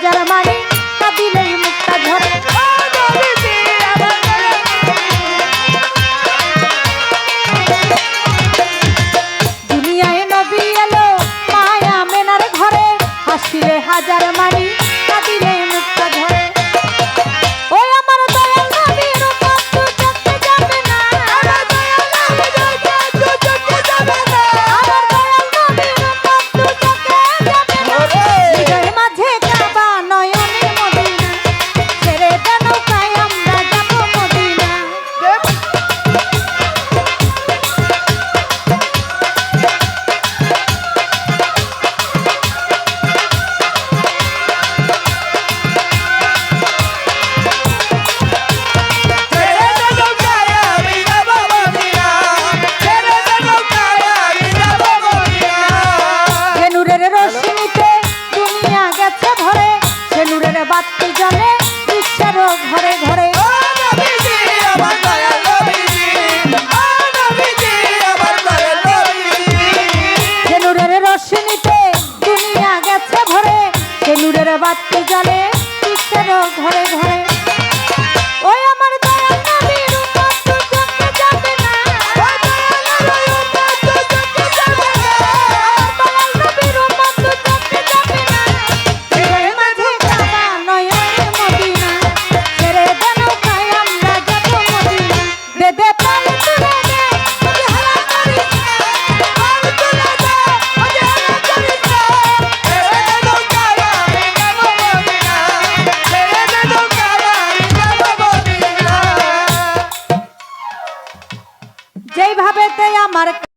রাজার মানে কাঁদিলেই মুক্তা ধরে দুনিয়ায় নবী এলো মায়া মেনার ঘরে হাসিলে হাজার মারি। বাতি জ্বলে ঘরে ঘরে এভাবেতে আমার